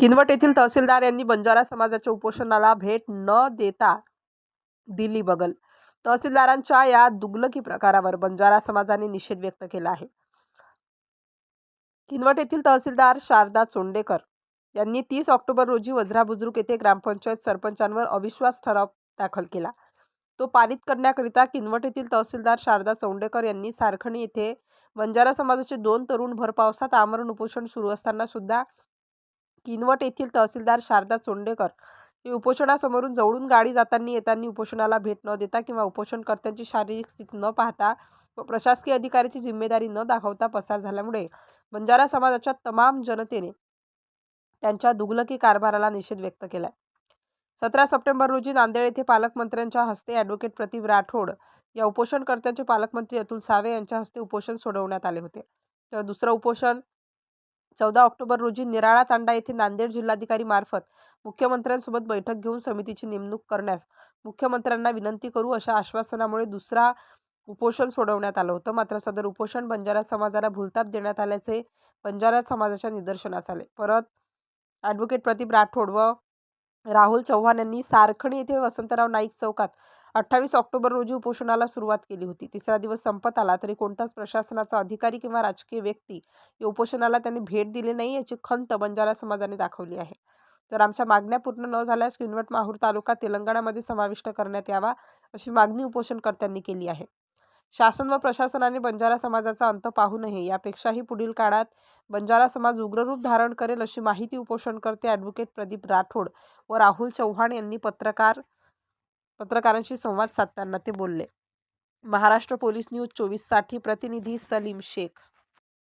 किनवट येथील तहसीलदार यांनी बंजारा समाजाच्या उपोषणाला भेट न देता दिली बगल. तहसीलदारांच्या या दुगलकी प्रकारावर बंजारा समाजाने निषेध व्यक्त केला आहे. किनवट येथील तहसीलदार शारदा चोंडेकर यांनी तीस ऑक्टोबर रोजी वज्रा बुजुर्ग येथे ग्रामपंचायत सरपंचांवर अविश्वास ठराव दाखल केला. तो पारित करण्याकरिता किनवट येथील तहसीलदार शारदा चौंडेकर यांनी सारखणी येथे बंजारा समाजाचे दोन तरुण भरपावसात आमरण उपोषण सुरू असताना सुद्धा किनवट येथील तहसीलदार शारदा चोंडेकर. हे उपोषणासमोरून जवळून गाडी जाताना येताना उपोषणाला भेट न देता किंवा उपोषणकर्त्यांची शारीरिक स्थिती न पाहता व प्रशासकीय अधिकाऱ्याची जिम्मेदारी न दाखवता पसार झाल्यामुळे बंजारा समाजाच्या तमाम जनतेने त्यांच्या दुगलकी कारभाराला निषेध व्यक्त केला सतरा सप्टेंबर रोजी नांदेड येथे पालकमंत्र्यांच्या हस्ते ॲडव्होकेट प्रतिभ राठोड या उपोषणकर्त्यांचे पालकमंत्री अतुल सावे यांच्या हस्ते उपोषण सोडवण्यात आले होते. तर दुसरं उपोषण चौदा ऑक्टोबर रोजी निराळा तांडा येथे नांदेड जिल्हाधिकारी मार्फत मुख्यमंत्र्यांसोबत बैठक घेऊन समितीची नेमणूक करण्यास मुख्यमंत्र्यांना विनंती करू अशा आश्वासनामुळे दुसरा उपोषण सोडवण्यात आलं होतं. मात्र सदर उपोषण बंजारा समाजाला भूलताप देण्यात आल्याचे बंजारा समाजाच्या निदर्शनास आले. परत ॲडव्होकेट प्रदीप राठोड व राहुल चव्हाण यांनी सारखणी येथे वसंतराव नाईक चौकात अठ्ठावीस ऑक्टोबर रोजी उपोषणाला सुरुवात केली होती. तिसरा दिवस संपत आला तरी कोणताच प्रशासनाचा अधिकारी किंवा राजकीय व्यक्ती या उपोषणाला त्यांनी भेट दिली नाही याची खंत बंजारा समाजाने दाखवली आहे. तर आमच्या मागण्या पूर्ण न झाल्यास किनवट माहूर तालुका तेलंगणामध्ये समाविष्ट करण्यात यावा अशी मागणी उपोषणकर्त्यांनी केली आहे. शासन व प्रशासनाने बंजारा समाजाचा अंत पाहू नये यापेक्षाही पुढील काळात बंजारा समाज उग्ररूप धारण करेल अशी माहिती उपोषणकर्ते ॲडव्होकेट प्रदीप राठोड व राहुल चव्हाण यांनी पत्रकार पत्रकारांशी संवाद साधताना ते बोलले महाराष्ट्र पोलीस न्यूज चोवीससाठी प्रतिनिधी सलीम शेख